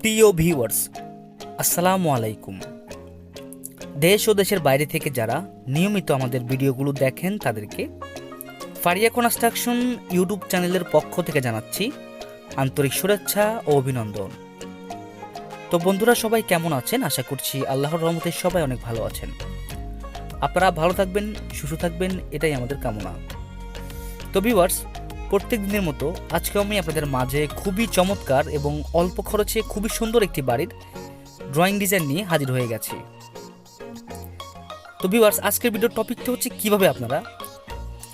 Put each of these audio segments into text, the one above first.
প্রিয় ভিউয়ার্স, আসসালামু আলাইকুম। দেশ ও দেশের বাইরে থেকে যারা নিয়মিত আমাদের ভিডিওগুলো দেখেন, তাদেরকে ফারিয়া কনস্ট্রাকশন ইউটিউব চ্যানেলের পক্ষ থেকে জানাচ্ছি আন্তরিক শুভেচ্ছা ও অভিনন্দন। তো বন্ধুরা, সবাই কেমন আছেন? আশা করছি আল্লাহর রহমতে সবাই অনেক ভালো আছেন। আপনারা ভালো থাকবেন, সুস্থ থাকবেন, এটাই আমাদের কামনা। তো ভিউয়ার্স প্রত্যেক দিনের মতো আজকে আমি আপনাদের মাঝে খুবই চমৎকার এবং অল্প খরচে খুবই সুন্দর একটি বাড়ির ড্রয়িং ডিজাইন নিয়ে হাজির হয়ে গেছি। তো ভিউয়ার্স আজকের ভিডিওর টপিকটা হচ্ছে কীভাবে আপনারা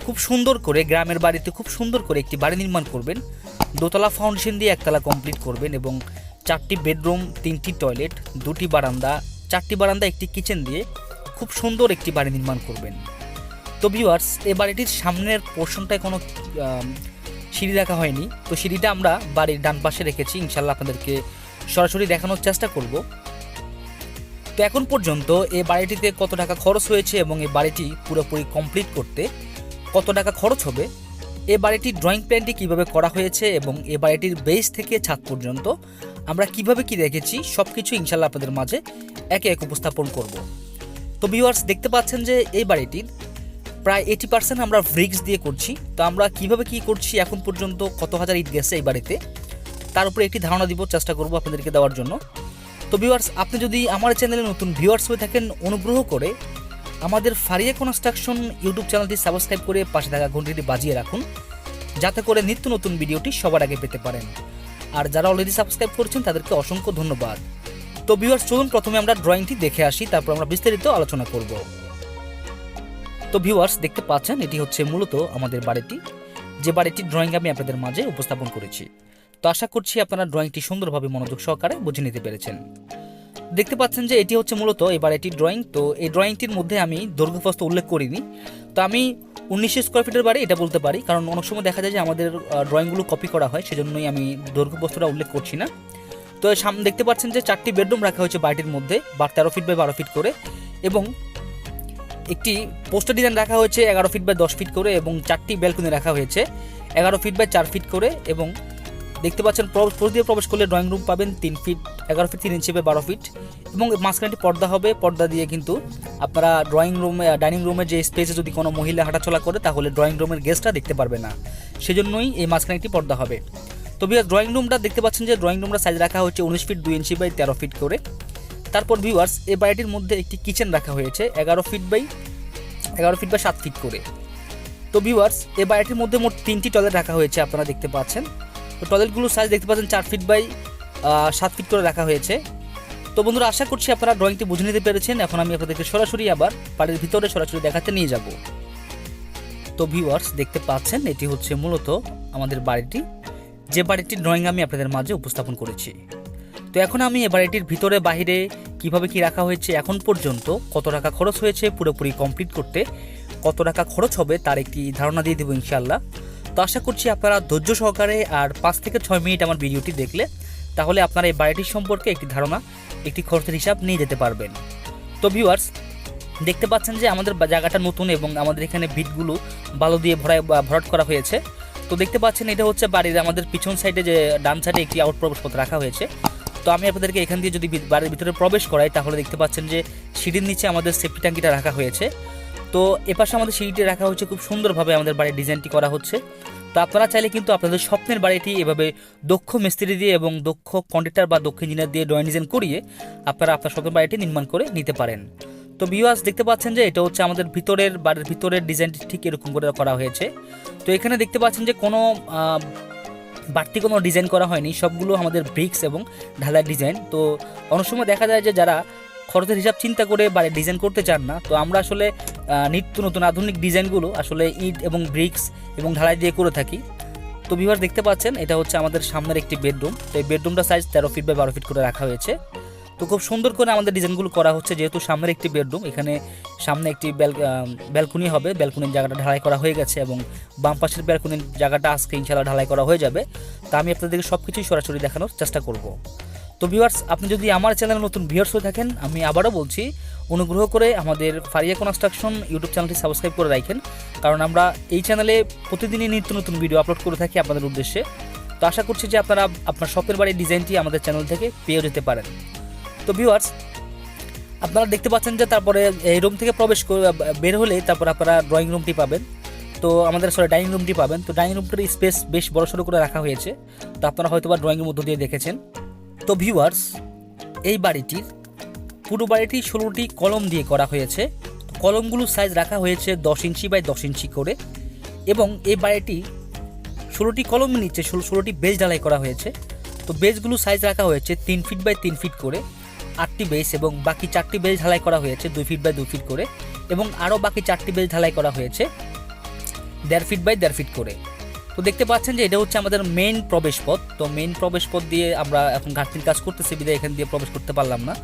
খুব সুন্দর করে গ্রামের বাড়িতে খুব সুন্দর করে একটি বাড়ি নির্মাণ করবেন, দোতলা ফাউন্ডেশন দিয়ে একতলা কমপ্লিট করবেন এবং চারটি বেডরুম তিনটি টয়লেট দুটি বারান্দা, চারটি বারান্দা, একটি কিচেন দিয়ে খুব সুন্দর একটি বাড়ি নির্মাণ করবেন। তো ভিউয়ার্স এই বাড়িটির সামনের পোর্শনটায় কোনো সিঁড়ি রাখা হয়নি। তো সিঁড়িটা আমরা বাড়ির ডান পাশে রেখেছি। ইনশাল্লাহ আপনাদেরকে সরাসরি দেখানোর চেষ্টা করব। তো এখন পর্যন্ত এই বাড়িটিতে কত টাকা খরচ হয়েছে এবং এই বাড়িটি পুরোপুরি কমপ্লিট করতে কত টাকা খরচ হবে? এ বাড়িটির ড্রয়িং প্ল্যানটি কীভাবে করা হয়েছে এবং এ বাড়িটির বেস থেকে ছাদ পর্যন্ত আমরা কীভাবে কি রেখেছি সব কিছু ইনশাল্লাহ আপনাদের মাঝে একে এক উপস্থাপন করব। তো ভিউয়ার্স দেখতে পাচ্ছেন যে এই বাড়িটির প্রায় এইটি পার্সেন্ট আমরা ব্রিক্স দিয়ে করছি। তো আমরা কীভাবে কি করছি এখন পর্যন্ত, কত হাজার ইট গেছে এই বাড়িতে, তার উপরে একটি ধারণা দিব, চেষ্টা করব আপনাদেরকে দেওয়ার জন্য। তো ভিউয়ার্স আপনি যদি আমার চ্যানেলে নতুন ভিউয়ার্স হয়ে থাকেন, অনুগ্রহ করে আমাদের ফারিয়া কনস্ট্রাকশন ইউটিউব চ্যানেলটি সাবস্ক্রাইব করে পাশে থাকা ঘন্টিটি বাজিয়ে রাখুন, যাতে করে নিত্য নতুন ভিডিওটি সবার আগে পেতে পারেন। আর যারা অলরেডি সাবস্ক্রাইব করেছেন, তাদেরকে অসংখ্য ধন্যবাদ। তো ভিউয়ার্স চলুন প্রথমে আমরা ড্রয়িংটি দেখে আসি, তারপর আমরা বিস্তারিত আলোচনা করব। তো ভিউয়ার্স দেখতে পাচ্ছেন, এটি হচ্ছে মূলত আমাদের বাড়িটি। যে বাড়িটির ড্রয়িং আমি আপনাদের মাঝে উপস্থাপন করেছি। তো আশা করছি আপনারা ড্রয়িংটি সুন্দরভাবে মনোযোগ সহকারে বুঝে নিতে পেরেছেন। দেখতে পাচ্ছেন যে এটি হচ্ছে মূলত এই বাড়িটির ড্রয়িং তো এই ড্রয়িংটির মধ্যে আমি দৈর্ঘ্যপ্রস্থ উল্লেখ করিনি। তো আমি উনিশশো স্কোয়ার ফিটের বাড়ি এটা বলতে পারি, কারণ অনেক সময় দেখা যায় যে আমাদের ড্রয়িংগুলো কপি করা হয়, সেজন্যই আমি দৈর্ঘ্যপ্রস্থটা উল্লেখ করছি না। তো সামনে দেখতে পাচ্ছেন যে চারটি বেডরুম রাখা হয়েছে বাড়িটির মধ্যে বা তেরো ফিট বাই বারো ফিট করে। এবং একটি পোস্টার ডিজাইন রাখা হয়েছে, এগারো ফিট বাই দশ ফিট করে এবং চারটি ব্যালকনি রাখা হয়েছে। এগারো ফিট বাই চার ফিট করে এবং দেখতে পাচ্ছেন প্রবেশ দিয়ে প্রবেশ করলে ড্রয়িং রুম পাবেন তিন ফিট এগারো ফিট তিন ইঞ্চি বাই বারো ফিট এবং মাঝখানে পর্দা হবে। পর্দা দিয়ে কিন্তু আপনারা ড্রয়িং রুমে ডাইনিং রুমে যে স্পেসে যদি কোনো মহিলা হাঁটাচলা করে, তাহলে ড্রয়িং রুমের গেস্টটা দেখতে পারবে না। সেজন্যই এই মাঝখানে একটি পর্দা হবে। তবে ড্রয়িং রুমটা দেখতে পাচ্ছেন যে ড্রয়িং রুমটা সাইজ রাখা হচ্ছে উনিশ ফিট দুই ইঞ্চি বাই তেরো ফিট করে। তারপর ভিউয়ার্স এই বাড়িটির মধ্যে একটি কিচেন রাখা হয়েছে, এগারো ফিট বাই এগারো ফিট বা সাত ফিট করে। তো ভিউয়ার্স এ বাড়িটির মধ্যে মোট তিনটি টয়লেট রাখা হয়েছে, আপনারা দেখতে পাচ্ছেন। তো টয়লেটগুলোর সাইজ দেখতে পাচ্ছেন চার ফিট বাই সাত ফিট করে রাখা হয়েছে। তো বন্ধুরা, আশা করছি আপনারা ড্রয়িংটি বুঝে নিতে পেরেছেন। এখন আমি আপনাদেরকে সরাসরি আবার বাড়ির ভিতরে সরাসরি দেখাতে নিয়ে যাব। তো ভিউয়ার্স দেখতে পাচ্ছেন, এটি হচ্ছে মূলত আমাদের বাড়িটি। যে বাড়িটির ড্রয়িং আমি আপনাদের মাঝে উপস্থাপন করেছি। তো এখন আমি এ বাড়িটির ভিতরে বাইরে কীভাবে কি রাখা হয়েছে এখন পর্যন্ত, কত টাকা খরচ হয়েছে পুরোপুরি কমপ্লিট করতে, কত টাকা খরচ হবে তার একটি ধারণা দিয়ে দেবো ইনশাল্লাহ তো আশা করছি আপনারা ধৈর্য সহকারে আর পাঁচ থেকে ছয় মিনিট আমার ভিডিওটি দেখলে, তাহলে আপনারা এই বাড়িটির সম্পর্কে একটি ধারণা, একটি খরচের হিসাব নিয়ে যেতে পারবেন। তো ভিউয়ার্স দেখতে পাচ্ছেন যে আমাদের জায়গাটা নতুন এবং আমাদের এখানে ভিটগুলো বালু দিয়ে ভরায় বা ভরাট করা হয়েছে। তো দেখতে পাচ্ছেন এটা হচ্ছে বাড়ির আমাদের পিছন সাইডে যে ডান সাইডে একটি আউট প্রবেশ পথ রাখা হয়েছে। তো আমি আপনাদেরকে এখান দিয়ে যদি বাড়ির ভিতরে প্রবেশ করাই, তাহলে দেখতে পাচ্ছেন যে সিঁড়ির নিচে আমাদের সেফটি ট্যাঙ্কিটা রাখা হয়েছে। তো এপাশে আমাদের সিঁড়িটি রাখা হচ্ছে খুব সুন্দরভাবে আমাদের বাড়ির ডিজাইনটি করা হচ্ছে। তো আপনারা চাইলে কিন্তু আপনাদের স্বপ্নের বাড়িটি এভাবে দক্ষ মিস্ত্রি দিয়ে এবং দক্ষ কন্ট্রাক্টর বা দক্ষ ইঞ্জিনিয়ার দিয়ে ড্রয়িং ডিজাইন করিয়ে আপনারা আপনার স্বপ্নের বাড়িটি নির্মাণ করে নিতে পারেন। তো ভিউয়ার্স দেখতে পাচ্ছেন যে এটা হচ্ছে আমাদের ভিতরের, বাড়ির ভিতরের ডিজাইনটি ঠিক এরকম করে করা হয়েছে। তো এখানে দেখতে পাচ্ছেন যে কোনো বাড়তি কোনো ডিজাইন করা হয়নি, সবগুলো আমাদের ব্রিক্স এবং ঢালাই ডিজাইন তো অনেক সময় দেখা যায় যে যারা খরচের হিসাব চিন্তা করে বাড়ি ডিজাইন করতে চান না, তো আমরা আসলে নিত্য নতুন আধুনিক ডিজাইনগুলো আসলে ইট এবং ব্রিক্স এবং ঢালাই দিয়ে করে থাকি। তো ভিউয়ার দেখতে পাচ্ছেন, এটা হচ্ছে আমাদের সামনের একটি বেডরুম তো এই বেডরুমটা সাইজ তেরো ফিট বাই বারো ফিট করে রাখা হয়েছে। তো খুব সুন্দর করে আমাদের ডিজাইনগুলো করা হচ্ছে, যেহেতু সামনের একটি বেডরুম, এখানে সামনে একটি ব্যালকনি হবে, ব্যালকনির জায়গাটা ঢালাই করা হয়ে গেছে এবং বাম পাশের ব্যালকনির জায়গাটা আজকে ইনশাল্লাহ ঢালাই করা হয়ে যাবে। তা আমি আপনাদেরকে সব কিছুই সরাসরি দেখানোর চেষ্টা করব। তো ভিউয়ার্স আপনি যদি আমার চ্যানেলে নতুন ভিউয়ার্স হয়ে থাকেন, আমি আবারও বলছি, অনুগ্রহ করে আমাদের ফারিয়া কনস্ট্রাকশন ইউটিউব চ্যানেলটি সাবস্ক্রাইব করে রাখেন, কারণ আমরা এই চ্যানেলে প্রতিদিনই নিত্য নতুন ভিডিও আপলোড করে থাকি আপনাদের উদ্দেশ্যে। তো আশা করছি যে আপনারা, আপনার শপের বাড়ির ডিজাইনটি আমাদের চ্যানেল থেকে পেয়ে যেতে পারেন। তো ভিউয়ার্স আপনারা দেখতে পাচ্ছেন যে তারপরে এই রুম থেকে প্রবেশ বের হলে তারপর আপনারা ড্রয়িং রুমটি পাবেন। তো আমাদের সরি ডাইনিং রুমটি পাবেন। তো ডাইনিং রুমটির স্পেস বেশ বড়সড় করে রাখা হয়েছে। তো আপনারা হয়তো বা ড্রয়িংয়ের মধ্য দিয়ে দেখেছেন। তো ভিউয়ার্স এই বাড়িটির পুরো বাড়িটি ষোলোটি কলম দিয়ে করা হয়েছে। কলমগুলোর সাইজ রাখা হয়েছে দশ ইঞ্চি বাই দশ ইঞ্চি করে। এবং এই বাড়িটি ষোলোটি কলমের নিচে ষোলো ষোলোটি বেজ ঢালাই করা হয়েছে। তো বেজগুলো সাইজ রাখা হয়েছে তিন ফিট বাই তিন ফিট করে। আটটি বেস এবং বাকি চারটি বেজ ঢালাই করা হয়েছে দুই ফিট বাই দুই ফিট করে এবং আরও বাকি চারটি বেজ ঢালাই করা হয়েছে দেড় ফিট বাই দেড় ফিট করে। তো দেখতে পাচ্ছেন যে এটা হচ্ছে আমাদের মেন প্রবেশ পথ তো মেন প্রবেশ পথ দিয়ে আমরা এখন ঘাটতির কাজ করতেছি, বিদায় এখান দিয়ে প্রবেশ করতে পারলাম না।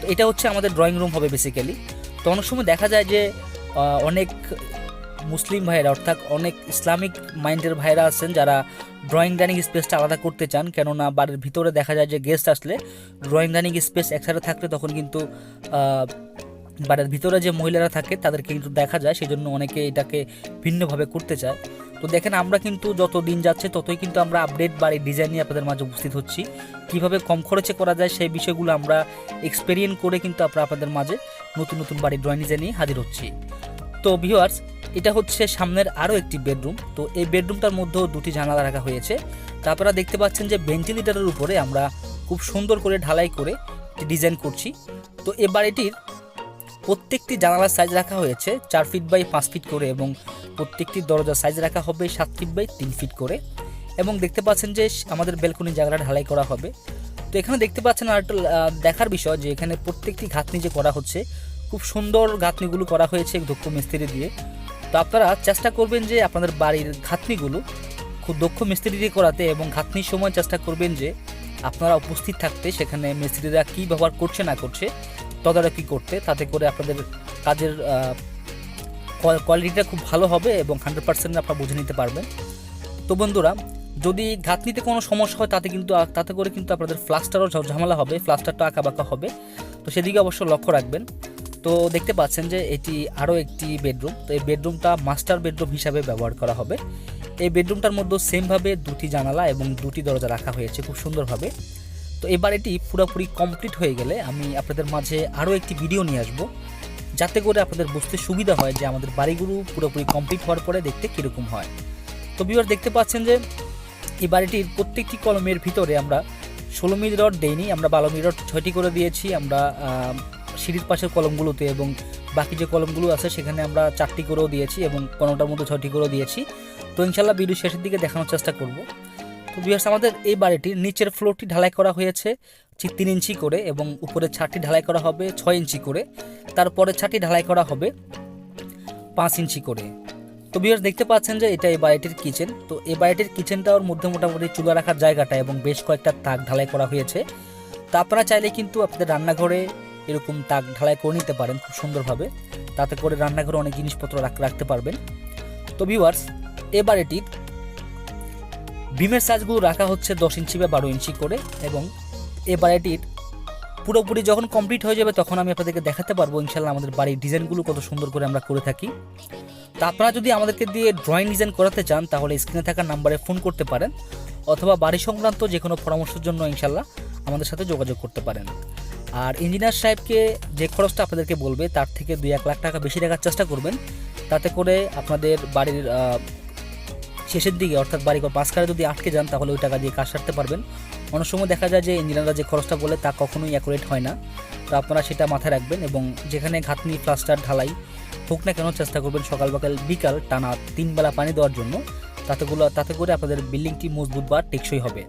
তো এটা হচ্ছে আমাদের ড্রয়িং রুম হবে বেসিক্যালি তো অনেক সময় দেখা যায় যে অনেক মুসলিম ভাইয়েরা, অর্থাৎ অনেক ইসলামিক মাইন্ডের ভাইয়েরা আছেন যারা ড্রয়িং ডাইনিং স্পেসটা আলাদা করতে চান। কেননা বাড়ির ভিতরে দেখা যায় যে গেস্ট আসলে ড্রয়িং ডাইনিং স্পেস একসাথে থাকলে তখন কিন্তু বাড়ির ভিতরে যে মহিলারা থাকে তাদেরকে কিন্তু দেখা যায় সেই জন্য অনেকে এটাকে ভিন্নভাবে করতে চায়। তো দেখেন, আমরা কিন্তু যত দিন যাচ্ছে ততই কিন্তু আমরা আপডেট বাড়ির ডিজাইন নিয়ে আপনাদের মাঝে উপস্থিত হচ্ছি। কীভাবে কম খরচে করা যায় সেই বিষয়গুলো আমরা এক্সপেরিয়েন্স করে কিন্তু আমরা আপনাদের মাঝে নতুন নতুন বাড়ির ড্রয়িং ডিজাইন নিয়ে হাজির হচ্ছি। তো ভিউয়ার্স এটা হচ্ছে সামনের আরও একটি বেডরুম। তো এই বেডরুমটার মধ্যেও দুটি জানালা রাখা হয়েছে। তো আপনারা দেখতে পাচ্ছেন যে ভেন্টিলেটারের উপরে আমরা খুব সুন্দর করে ঢালাই করে ডিজাইন করছি। তো এ বাড়িটির প্রত্যেকটি জানালার সাইজ রাখা হয়েছে, চার ফিট বাই পাঁচ ফিট করে এবং প্রত্যেকটি দরজার সাইজ রাখা হবে সাত ফিট বাই তিন ফিট করে। এবং দেখতে পাচ্ছেন যে আমাদের বেলকনি জায়গাটা ঢালাই করা হবে। তো এখানে দেখতে পাচ্ছেন আর দেখার বিষয় যে এখানে প্রত্যেকটি ঘাতনি যে করা হচ্ছে। খুব সুন্দর ঘাতনিগুলো করা হয়েছে দক্ষ মিস্ত্রি দিয়ে। তো আপনারা চেষ্টা করবেন যে আপনাদের বাড়ির ঘাতনিগুলো খুব দক্ষ মিস্ত্রি দিয়ে করাতে এবং ঘাতনির সময় চেষ্টা করবেন যে আপনারা উপস্থিত থাকতে সেখানে মিস্ত্রিরা কী ব্যবহার করছে, না করছে, তদারকি করতে। তাতে করে আপনাদের কাজের কোয়ালিটিটা খুব ভালো হবে এবং হান্ড্রেড পার্সেন্ট আপনারা বুঝে নিতে পারবেন। তো বন্ধুরা, যদি ঘাতনিতে কোনো সমস্যা হয়, তাতে কিন্তু তাতে করে কিন্তু আপনাদের ফ্লাস্টারও ঝামেলা হবে ফ্লাস্টারটা আঁকা বাঁকা হবে। তো সেদিকে অবশ্য লক্ষ্য রাখবেন। তো দেখতে পাচ্ছেন যে এটি আরও একটি বেডরুম। তো এই বেডরুমটা মাস্টার বেডরুম হিসাবে ব্যবহার করা হবে। এই বেডরুমটার মধ্যে সেমভাবে দুটি জানালা এবং দুটি দরজা রাখা হয়েছে খুব সুন্দরভাবে। তো এবার এটি পুরোপুরি কমপ্লিট হয়ে গেলে আমি আপনাদের মাঝে আরও একটি ভিডিও নিয়ে আসব। যাতে করে আপনাদের বুঝতে সুবিধা হয় যে আমাদের বাড়িগুলো পুরোপুরি কমপ্লিট হওয়ার পরে দেখতে কীরকম হয়। তো বিবার দেখতে পাচ্ছেন যে এই বাড়িটির প্রত্যেকটি কলমের ভিতরে আমরা ষোলো মিলি রড দেইনি, আমরা বারো মিলি রড ছয়টি করে দিয়েছি, আমরা সিঁড়ির পাশের কলমগুলোতে এবং বাকি যে কলমগুলো আছে সেখানে আমরা চারটি করেও দিয়েছি এবং কোনোটার মধ্যে ছয়টি করেও দিয়েছি। তো ইনশাল্লাহ ভিডিও শেষের দিকে দেখানোর চেষ্টা করব। তো বিহার্স আমাদের এই বাড়িটির নিচের ফ্লোরটি ঢালাই করা হয়েছে তিন ইঞ্চি করে এবং উপরের ছাদটি ঢালাই করা হবে ছয় ইঞ্চি করে। তারপরে ছাদটি ঢালাই করা হবে পাঁচ ইঞ্চি করে। তো বিহার দেখতে পাচ্ছেন যে এটা এই বাড়িটির কিচেন। তো এই বাড়িটির কিচেনটার মধ্যে মোটামুটি চুলা রাখার জায়গাটা এবং বেশ কয়েকটা তাক ঢালাই করা হয়েছে। তো আপনারা চাইলে কিন্তু আপনাদের রান্নাঘরে এরকম তাক ঢালাই করে নিতে পারেন খুব সুন্দরভাবে। তাতে করে রান্নাঘরে অনেক জিনিসপত্র রাখ- রাখতে পারবেন। তো ভিউয়ার্স এ বাড়িটির বিমের সাইজগুলো রাখা হচ্ছে দশ ইঞ্চি বা বারো ইঞ্চি করে এবং এ বাড়িটির পুরোপুরি যখন কমপ্লিট হয়ে যাবে তখন আমি আপনাদেরকে দেখাতে পারব ইনশাল্লাহ আমাদের বাড়ির ডিজাইনগুলো কত সুন্দর করে আমরা করে থাকি। তা আপনারা যদি আমাদেরকে দিয়ে ড্রয়িং ডিজাইন করাতে চান তাহলে স্ক্রিনে থাকা নাম্বারে ফোন করতে পারেন অথবা বাড়ি সংক্রান্ত যে কোনো পরামর্শের জন্য ইনশাল্লাহ আমাদের সাথে যোগাযোগ করতে পারেন। আর ইঞ্জিনিয়ার সাহেবকে যে খরচটা আপনাদেরকে বলবে, তার থেকে দুই এক লাখ টাকা বেশি রাখার চেষ্টা করবেন। তাতে করে আপনাদের বাড়ির শেষের দিকে, অর্থাৎ বাড়ি ঘর পাঁচকারে যদি আটকে যান, তাহলে ওই টাকা দিয়ে কাজ সারতে পারবেন। অনেক সময় দেখা যায় যে ইঞ্জিনিয়াররা যে খরচটা বলে, তা কখনোই অ্যাকুরেট হয় না। তো আপনারা সেটা মাথায় রাখবেন এবং যেখানে ঘাতনি প্লাস্টার ঢালাই হোক না কেন, চেষ্টা করবেন সকাল বিকাল বিকাল টানা তিনবেলা পানি দেওয়ার জন্য। তাতেগুলো তাতে করে আপনাদের বিল্ডিংটি মজবুত বা টেকসই হবে।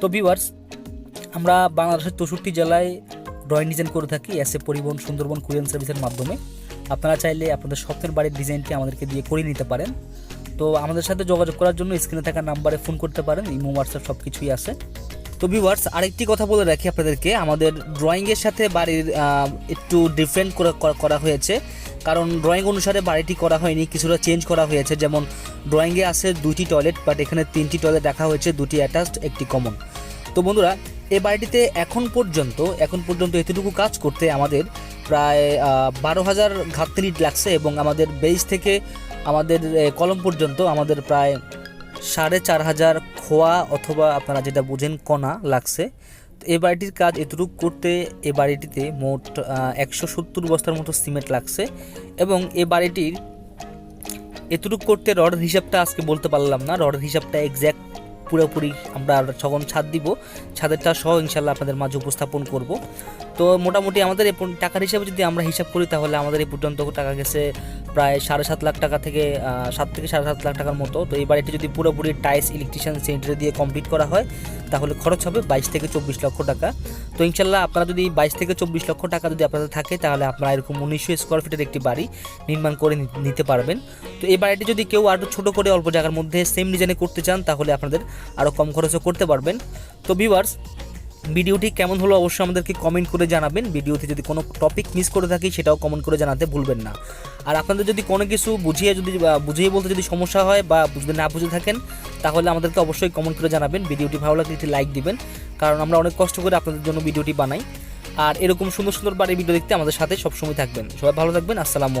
তো ভিউয়ার্স আমরা বাংলাদেশের চৌষট্টি জেলায় ড্রয়িং ডিজাইন করে থাকি এস এ পরিবহন সুন্দরবন কুরিয়ান সার্ভিসের মাধ্যমে। আপনারা চাইলে আপনাদের স্বপ্নের বাড়ির ডিজাইনটি আমাদেরকে দিয়ে করে নিতে পারেন। তো আমাদের সাথে যোগাযোগ করার জন্য স্ক্রিনে থাকা নাম্বারে ফোন করতে পারেন, ইমো হোয়াটসঅ্যাপ সব কিছুই আছে। তো ভিউয়ার্স আরেকটি কথা বলে রাখি আপনাদেরকে, আমাদের ড্রয়িংয়ের সাথে বাড়ির একটু ডিফারেন্ট করা হয়েছে। কারণ ড্রয়িং অনুসারে বাড়িটি করা হয়নি, কিছুটা চেঞ্জ করা হয়েছে। যেমন ড্রয়িংয়ে আছে দুটি টয়লেট বাট এখানে তিনটি টয়লেট রাখা হয়েছে, দুটি অ্যাটাচড একটি কমন তো বন্ধুরা এই বাড়িটিতে এখন পর্যন্ত এখন পর্যন্ত এতটুকু কাজ করতে আমাদের প্রায় বারো হাজার ঘাটতি লাগছে এবং আমাদের বেজ থেকে আমাদের কলম পর্যন্ত আমাদের প্রায় সাড়ে চার হাজার খোয়া অথবা আপনারা যেটা বোঝেন কণা লাগছে। এই বাড়িটির কাজ এতটুকু করতে এ বাড়িটিতে মোট একশো সত্তর বস্তার মতো সিমেন্ট লাগছে এবং এ বাড়িটির এতটুকু করতে রডের হিসাবটা আজকে বলতে পারলাম না। রডের হিসাবটা এক্স্যাক্ট পুরোপুরি আমরা যখন ছাদ দিব। ছাদেরটা সহ ইনশাল্লাহ আপনাদের মাঝে উপস্থাপন করব। তো মোটামুটি আমাদের টাকার হিসাবে যদি আমরা হিসাব করি, তাহলে আমাদের এই পর্যন্ত টাকা গেছে প্রায় সাড়ে সাত লাখ টাকা থেকে সাত থেকে সাড়ে সাত লাখ টাকার মতো। তো এই বাড়িটি যদি পুরোপুরি টাইস ইলেকট্রিশিয়ান সেন্টারে দিয়ে কমপ্লিট করা হয়, তাহলে খরচ হবে বাইশ থেকে চব্বিশ লক্ষ টাকা। তো ইনশাল্লাহ আপনারা যদি বাইশ থেকে চব্বিশ লক্ষ টাকা যদি আপনাদের থাকে, তাহলে আপনারা এরকম উনিশশো স্কোয়ার ফিটের একটি বাড়ি নির্মাণ করে নিতে পারবেন। তো এই বাড়িটি যদি কেউ আরও ছোটো করে অল্প জায়গার মধ্যে সেম ডিজাইনে করতে চান, তাহলে আপনাদের আরও কম খরচও করতে পারবেন। তো ভিউয়ার্স ভিডিওটি কেমন হলো অবশ্যই আমাদেরকে কমেন্ট করে জানাবেন। ভিডিওতে যদি কোনো টপিক মিস করে থাকি, সেটাও কমেন্ট করে জানাতে ভুলবেন না। আর আপনাদের যদি কোনো কিছু বুঝিয়ে যদি বুঝিয়ে বলতে যদি সমস্যা হয়, বা বুঝতে না বুঝে থাকেন, তাহলে আমাদেরকে অবশ্যই কমেন্ট করে জানাবেন। ভিডিওটি ভালো লাগলে একটি লাইক দিবেন, কারণ আমরা অনেক কষ্ট করে আপনাদের জন্য ভিডিওটি বানাই। আর এরকম সুন্দর সুন্দর বাড়ির ভিডিও দেখতে আমাদের সাথে সবসময় থাকবেন। সবাই ভালো থাকবেন, আসসালামু